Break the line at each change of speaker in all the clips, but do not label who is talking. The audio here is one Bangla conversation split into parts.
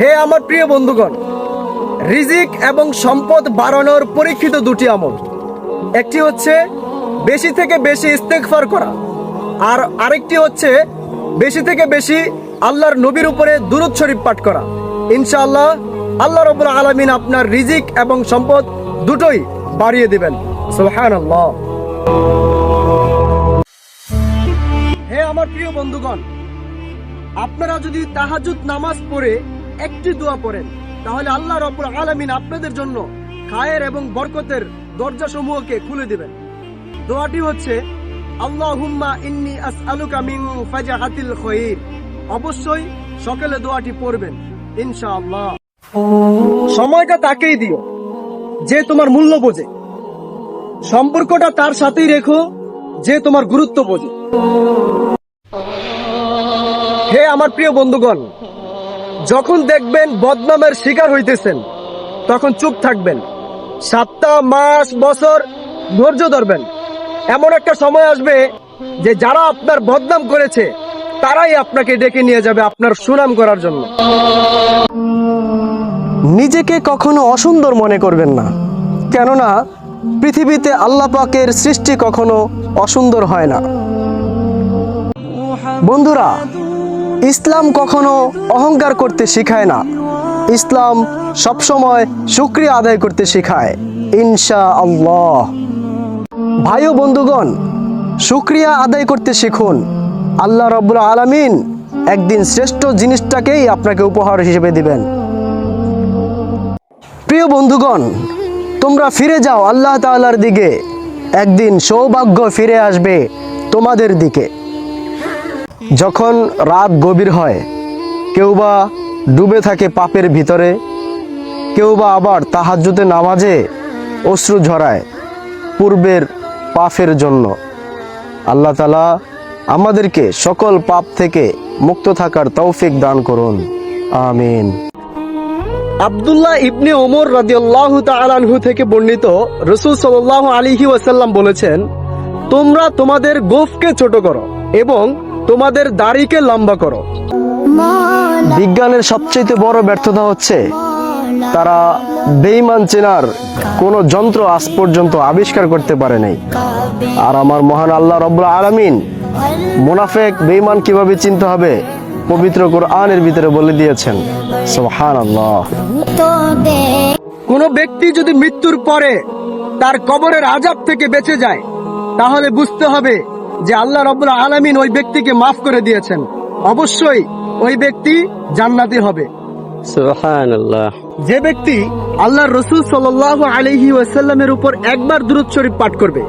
হে আমার প্রিয় বন্ধুগণ, রিজিক এবং সম্পদ বাড়ানোর পরীক্ষিত দুটি আমল। একটি হচ্ছে বেশি থেকে বেশি ইস্তেগফার করা, আর আরেকটি হচ্ছে বেশি থেকে বেশি আল্লাহর নবীর উপরে দুরুদ শরীফ পাঠ করা। ইনশাআল্লাহ আল্লাহ রবুল আলমিন আপনার রিজিক এবং সম্পদ দুটোই বাড়িয়ে দিবেন। সুবহানাল্লাহ। হে আমার প্রিয় বন্ধুগণ, আপনারা যদি তাহাজুদ নামাজ পড়ে একটি দোয়া পড়েন। তাহলে আল্লাহ রব্বুল আলামিন আপনাদের জন্য খায়ের এবং বরকতের দরজা সমূহকে খুলে দিবেন। দোয়াটি হচ্ছে, আল্লাহুম্মা ইন্নি আসআলুকা মিন ফাজাহাতিল খায়র। অবশ্যই সকালে দোয়াটি পড়বেন, ইনশাআল্লাহ। সময়টা তাকেই দিও, যে তোমার মূল্য বোঝে। সম্পর্কটা তার সাথেই রেখো, যে তোমার গুরুত্ব বোঝে। হে আমার প্রিয় বন্ধুগণ যখন দেখবেন বদনামের শিকার হইতেছেন, তখন চুপ থাকবেন। সপ্তাহ মাস, বছর ধৈর্য ধরবেন। এমন একটা সময় আসবে যে যারা আপনার বদনাম করেছে, তারাই আপনাকে ডেকে নিয়ে যাবে আপনার সুনাম করার জন্য। নিজেকে কখনো অসুন্দর মনে করবেন না। কেননা, পৃথিবীতে আল্লাহ পাকের সৃষ্টি কখনো অসুন্দর হয় না। বন্ধুরা ইসলাম কখনো অহংকার করতে শেখায় না। ইসলাম সবসময় শুক্রিয়া আদায় করতে শেখায়। ইনশা আল্লাহ ভাই ও বন্ধুগণ, শুক্রিয়া আদায় করতে শিখুন। আল্লাহ রব্বুল আলামিন একদিন শ্রেষ্ঠ জিনিসটাকেই আপনাকে উপহার হিসেবে দিবেন। প্রিয় বন্ধুগণ, তোমরা ফিরে যাও আল্লাহ তাআলার দিকে। একদিন সৌভাগ্য ফিরে আসবে তোমাদের দিকে। যখন রাত গভীর হয়, কেউ বা ডুবে থাকে পাপের ভিতরে, কেউ বা আবার তাহাজ্জুতে নামাজে অশ্রু ঝরায় পূর্বের পাপের জন্য। আল্লাহ তালা আমাদেরকে সকল পাপ থেকে মুক্ত থাকার তৌফিক দান করুন। আমিন। আব্দুল্লাহ ইবনে ওমর রাদিয়াল্লাহু তাআলাহু থেকে বর্ণিত রসুল সাল্লাল্লাহু আলাইহি ওয়াসাল্লাম বলেছেন, তোমরা তোমাদের গোফকে ছোট করো এবং তোমাদের দাড়িকে লম্বা করো। বিজ্ঞানের সবচেয়ে বড় ব্যর্থতা হচ্ছে তারা বেইমান চেনার কোনো যন্ত্র আজ পর্যন্ত আবিষ্কার করতে পারে নাই। আর আমার মহান আল্লাহ রব্বুল আলামিন মুনাফেক বেইমান কীভাবে চিনতে হবে? পবিত্র কোরআনের ভিতরে বলে দিয়েছেন। সুবহানাল্লাহ। কোন ব্যক্তি যদি মৃত্যুর পরে তার কবরের আজাব থেকে বেঁচে যায়, তাহলে বুঝতে হবে যে আল্লাহ রব্বুল আলামিন ওই ব্যক্তিকে মাফ করে দিয়েছেন। অবশ্যই ওই ব্যক্তি জান্নাতি হবে। যে ব্যক্তি আল্লাহ রসুল সাল্লাহ আলহি ওয়াসাল্লামের উপর একবার দূরত শরীফ পাঠ করবে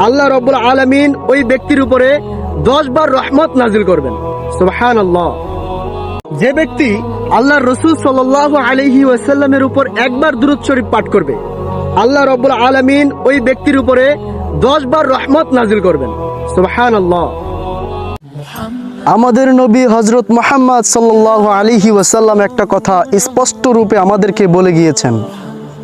আল্লাহ রব্বুল আলমিন ওই ব্যক্তির উপরে দশ বার রহমত নাজিল করবেন। সুবহান যে ব্যক্তি আল্লাহ রসুল সাল্লাহ আলহি ওয়াসাল্লামের উপর একবার দূরত শরীফ পাঠ করবে আল্লাহ রব্বুল আলমিন ওই ব্যক্তির উপরে দশ বার রহমত নাজিল করবেন। আমাদের নবী হজরত মোহাম্মদ সাল্লাহ আলিহি ওয়াসাল্লাম একটা কথা স্পষ্ট রূপে আমাদেরকে বলে গিয়েছেন।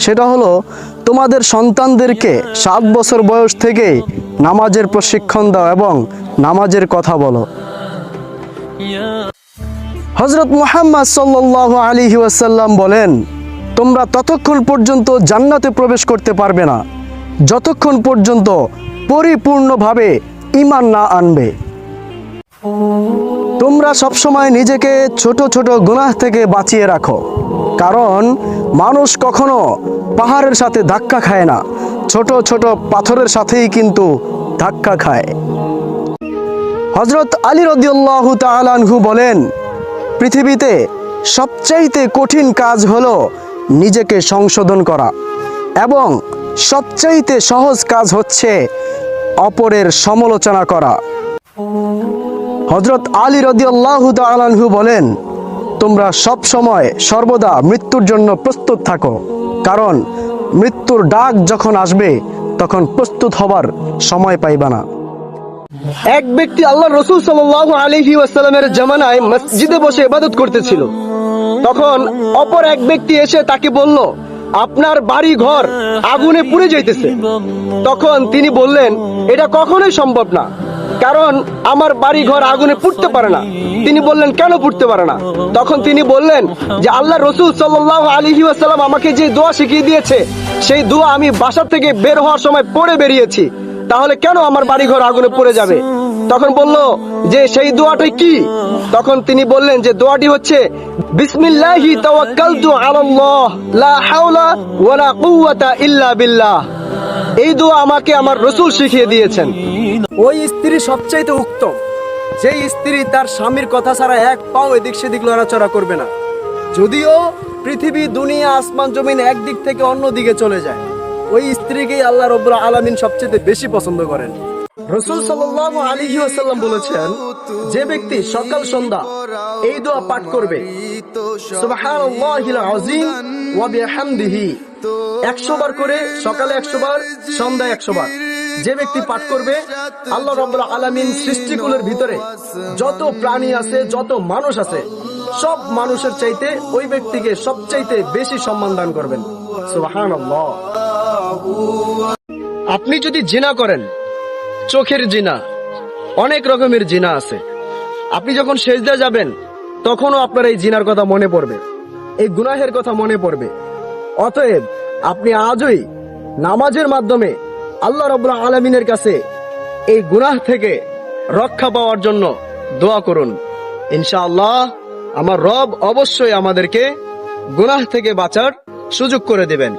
সেটা হলো, তোমাদের সন্তানদেরকে সাত বছর বয়স থেকে নামাজের প্রশিক্ষণ দাও এবং নামাজের কথা বলো। হজরত মুহাম্মদ সাল্লাহ আলিহি ওয়াসাল্লাম বলেন, তোমরা ততক্ষণ পর্যন্ত জান্নাতে প্রবেশ করতে পারবে না। যতক্ষণ পর্যন্ত পরিপূর্ণভাবে ইমান না আনবে। তোমরা সবসময় নিজেকে ছোট ছোট গুনাহ থেকে বাঁচিয়ে রাখো। কারণ মানুষ কখনো পাহাড়ের সাথে ধাক্কা খায় না। ছোট ছোট পাথরের সাথেই কিন্তু ধাক্কা খায়। হজরত আলী রদিউল্লাহ তালানহু বলেন, পৃথিবীতে সবচাইতে কঠিন কাজ হলো নিজেকে সংশোধন করা এবং সবচাইতে সহজ কাজ হচ্ছে অপরের সমালোচনা করা। হজরত আলী রদিয়াল্লাহ তালানহু বলেন, তোমরা সব সময় সর্বদা মৃত্যুর জন্য প্রস্তুত থাকো। কারণ মৃত্যুর ডাক যখন আসবে, তখন প্রস্তুত হবার সময় পাইবা না। এক ব্যক্তি আল্লাহ রসুল সাল্লাহ আলহি ওয়াসাল্লামের জামানায় মসজিদে বসে ইবাদত করতেছিল। তখন অপর এক ব্যক্তি এসে তাকে বলল আপনার বাড়ি ঘর আগুনে পুড়ে যাইতেছে। তখন তিনি বললেন, এটা কখনোই সম্ভব না, কারণ আমার বাড়ি ঘর আগুনে পুড়তে পারে না। তিনি বললেন, কেন পুড়তে পারে না? তখন তিনি বললেন যে আল্লাহ রসুল সাল্লাহ আলহি আসাল্লাম আমাকে যে দোয়া শিখিয়ে দিয়েছে, সেই দোয়া আমি বাসা থেকে বের হওয়ার সময় পড়ে বেরিয়েছি। তাহলে কেন আমার বাড়ি ঘর আগুনে পড়ে যাবে? তখন বলল, যে সেই দোয়াটাই কি? তখন তিনি বললেন, যে দোয়াটি হচ্ছে, বিসমিল্লাহি তাওয়াক্কালতু আলাল্লাহ, লা হাওলা ওয়ালা কুওয়াতা ইল্লা বিল্লাহ। এই দোয়া আমাকে আমার রসুল শিখিয়ে দিয়েছেন। ওই স্ত্রী সবচাইতে উত্তম যেই স্ত্রী তার স্বামীর কথা ছাড়া এক পাও এদিক সেদিক লড়াচড়া করবে না। যদিও পৃথিবী, দুনিয়া, আসমান, জমিন একদিক থেকে অন্য দিকে চলে যায়, ওই স্ত্রীকেই আল্লাহ রব্বুল আলামিন সবচেয়ে বেশি পছন্দ করেন। রসুল সাল্লাল্লাহু আলাইহি ওয়াসাল্লাম বলেছেন, যে ব্যক্তি সকাল, সন্ধ্যা এই দোয়া পাঠ করবে 100 বার করে সকালে 100 বার, সন্ধ্যায় 100 বার। যে ব্যক্তি পাঠ করবে, আল্লাহ রাব্বুল আলামিন সৃষ্টিকুলের ভিতরে যত প্রাণী আছে, যত মানুষ আছে, সব মানুষের চাইতে ওই ব্যক্তিকে সবচাইতে বেশি সম্মান দান করবেন। আপনি যদি জিনা করেন চোখের জিনা। অনেক রকমের জিনা আছে। আপনি যখন সেজদা যাবেন, তখনও আপনার এই জিনার কথা মনে পড়বে। এই গুনাহের কথা মনে পড়বে। অতএব আপনি আজই নামাজের মাধ্যমে আল্লাহ রব্লা আলমিনের কাছে এই গুনাহ থেকে রক্ষা পাওয়ার জন্য দোয়া করুন। ইনশাআল্লাহ আমার রব অবশ্যই আমাদেরকে গুনাহ থেকে বাঁচার সুযোগ করে দেবেন।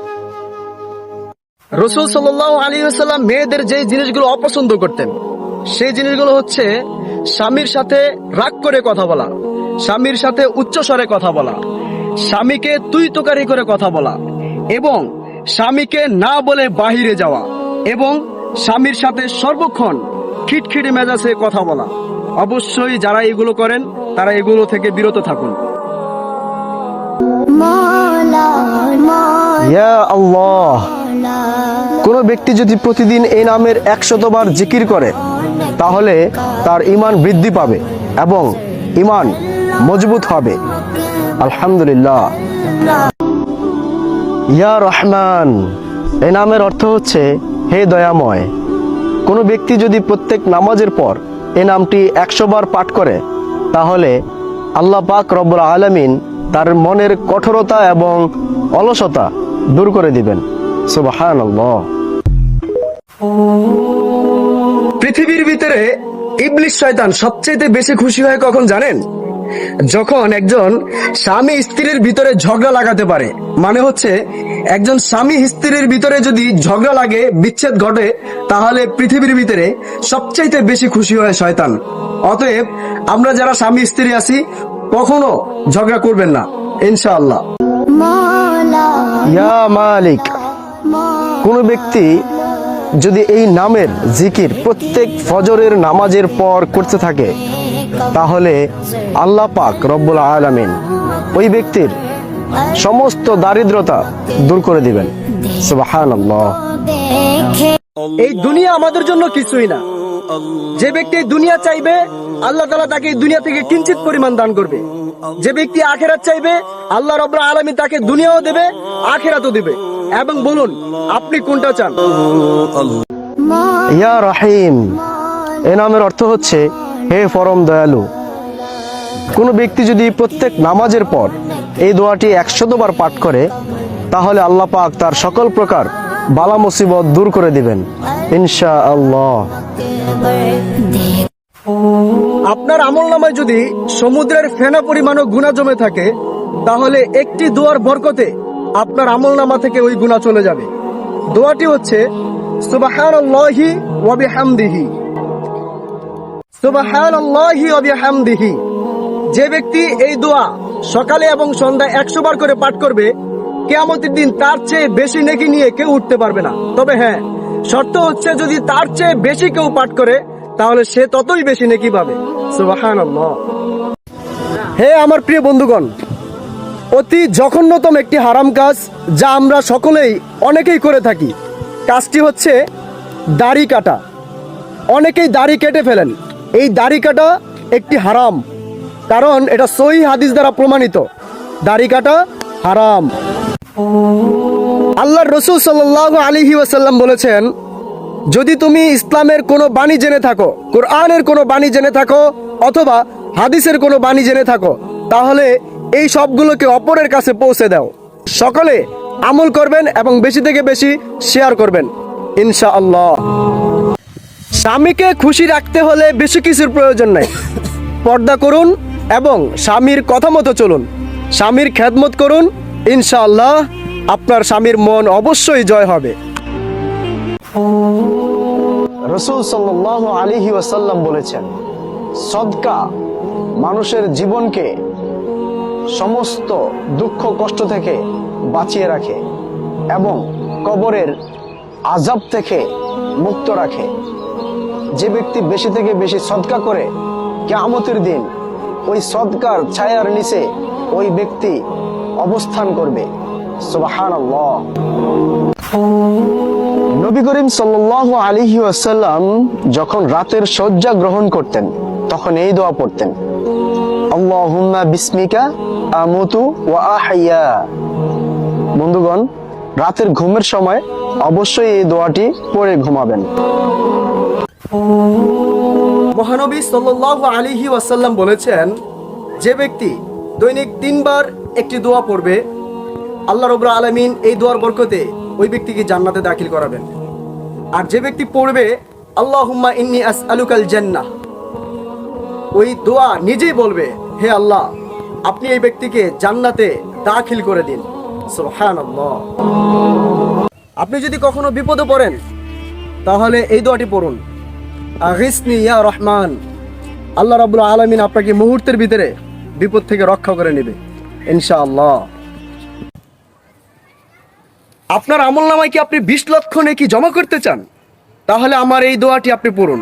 রসুল সাল্লাহ আলী সাল্লাম মেয়েদের যে জিনিসগুলো অপছন্দ করতেন সেই জিনিসগুলো হচ্ছে স্বামীর সাথে রাগ করে কথা বলা স্বামীর সাথে উচ্চ স্বরে কথা বলা স্বামীকে তুই তোকারি করে কথা বলা এবং স্বামীকে না বলে বাহিরে যাওয়া এবং স্বামীর সাথে সর্বক্ষণ খিটখিটে মেজাজে কথা বলা। অবশ্যই যারা এগুলো করেন তারা এগুলো থেকে বিরত থাকুন। ইয়া আল্লাহ। কোনো ব্যক্তি যদি প্রতিদিন এই নামের একশতবার জিকির করে, তাহলে তার ইমান বৃদ্ধি পাবে এবং ইমান মজবুত হবে। আলহামদুলিল্লাহ। ইয়া রহমান, এই নামের অর্থ হচ্ছে, হে দয়াময়। কোনো ব্যক্তি যদি প্রত্যেক নামাজের পর এই নামটি একশো বার পাঠ করে, তাহলে আল্লাহ পাক রব্বুল আলমিন তার মনের কঠোরতা এবং অলসতা দূর করে দিবেন। সুবাহান পৃথিবীর ভিতরে ইবলিশ শয়তান সবচেয়ে বেশি খুশি হয় কখন জানেন? যখন একজন স্বামী স্ত্রীর ভিতরে ঝগড়া লাগাতে পারে। মানে হচ্ছে একজন স্বামী স্ত্রীর ভিতরে যদি ঝগড়া লাগে বিচ্ছেদ ঘটে তাহলে পৃথিবীর ভিতরে সবচাইতে বেশি খুশি হয় শয়তান। অতএব আমরা যারা স্বামী স্ত্রী আছি কখনো ঝগড়া করবেন না ইনশাআল্লাহ। ইয়া মালিক। কোন ব্যক্তি যদি এই নামের জিকির প্রত্যেক ফজরের নামাজের পর করতে থাকে, তাহলে আল্লাহ পাক রব্বুল আলামিন ওই ব্যক্তির সমস্ত দারিদ্রতা দূর করে দিবেন। এই দুনিয়া আমাদের জন্য কিছুই না। যে ব্যক্তি দুনিয়া চাইবে, আল্লাহ তালা তাকে দুনিয়া থেকে কিঞ্চিত পরিমাণ দান করবে। যে ব্যক্তি আখেরাত চাইবে, আল্লাহ রব্রা আলমী তাকে দুনিয়াও দেবে, আখেরাতও দেবে। এবং বলুন আপনি কোনটা চান? ইয়া রহিম এ নামের অর্থ হচ্ছে হে পরম দয়ালু। কোনো ব্যক্তি যদি প্রত্যেক নামাজের পর এই দোয়াটি একশতবার পাঠ করে তাহলে আল্লাহ পাক তার সকল প্রকার বালা মুসিবত দূর করে দিবেন। ইনশা আল্লাহ আপনার আমল নামায় যদি সমুদ্রের ফেনা পরিমাণও গুণা জমে থাকে তাহলে একটি দোয়ার বরকতে আপনার আমল নামা থেকে ওই গুণা চলে যাবে। দোয়াটি হচ্ছে যে ব্যক্তি এই দোয়া সকালে এবং সন্ধ্যায় একশো বার করে পাঠ করবে, কেয়ামতের দিন তার চেয়ে বেশি নেকি নিয়ে কেউ উঠতে পারবে না। তবে হ্যাঁ শর্ত হচ্ছে যদি তার চেয়ে বেশি কেউ পাঠ করে, তাহলে সে ততই বেশি নেকি পাবে। হে আমার প্রিয় বন্ধুগণ অতি জঘন্যতম একটি হারাম কাজ যা আমরা সকলেই অনেকেই করে থাকি। কাজটি হচ্ছে দাড়ি কাটা। অনেকেই দাড়ি কেটে ফেলেন। এই দাড়ি কাটা একটি হারাম, কারণ এটা সহি হাদিস দ্বারা প্রমাণিত। দাড়ি কাটা হারাম। আল্লাহর রসুল সাল্লাহ আলিহি ওয়াসাল্লাম বলেছেন, যদি তুমি ইসলামের কোনো বাণী জেনে থাকো, কোরআনের কোনো বাণী জেনে থাকো, অথবা হাদিসের কোনো বাণী জেনে থাকো, তাহলে এই সবগুলোকে অপরের কাছে পৌঁছে দাও। সকলে আমল করবেন এবং বেশি থেকে বেশি শেয়ার করবেন। ইনশাআল্লাহ। স্বামীকে খুশি রাখতে হলে বেশি কিছুর প্রয়োজন নাই। পর্দা করুন এবং স্বামীর কথা মতো চলুন। স্বামীর খেদমত করুন। ইনশাআল্লাহ আপনার স্বামীর মন অবশ্যই জয় হবে। রসুল সাল্লাহ আলিহি ওয়াসাল্লাম বলেছেন, সদকা মানুষের জীবনকে সমস্ত দুঃখ কষ্ট থেকে বাঁচিয়ে রাখে এবং কবরের আজাব থেকে মুক্ত রাখে। যে ব্যক্তি বেশি থেকে বেশি সদকা করে, কেয়ামতের দিন ওই সদকার ছায়ার নিচে ওই ব্যক্তি অবস্থান করবে। নবী করিম সাল্লাহ আলিহি আসাল্লাম যখন রাতের শয্যা গ্রহণ করতেন, তখন এই দোয়া পড়তেন। আল্লাহুম্মা বিসমিকা আমুতু ওয়া আহইয়া। বন্ধুগণ, রাতের ঘুমের সময় অবশ্যই এই দোয়াটি পড়ে ঘুমাবেন। মহানবী সাল্লাল্লাহু আলাইহি ওয়াসাল্লাম বলেছেন, যে ব্যক্তি দৈনিক তিনবার একটি দোয়া পড়বে, আল্লাহ রবুল্লা আলমিন এই দোয়ার বরকতে ওই ব্যক্তিকে জান্নাতে দাখিল করাবেন। আর যে ব্যক্তি পড়বে, আল্লাহুম্মা ইন্নি আস আলুকাল জান্নাহ ওই দোয়া নিজেই বলবে, হে আল্লাহ, আপনি এই ব্যক্তিকে জান্নাতে দাখিল করে দিন। আপনি যদি কখনো বিপদে পড়েন, তাহলে এই দোয়াটি পড়ুন। আগিসনি ইয়া রহমান। আল্লাহ রাব্বুল আলামিন আপনাকে মুহূর্তের ভিতরে বিপদ থেকে রক্ষা করে নেবে, ইনশাআল্লাহ। আপনার আমল নামায় কি আপনি বিশ লক্ষ নেকি জমা করতে চান? তাহলে আমার এই দোয়াটি আপনি পড়ুন।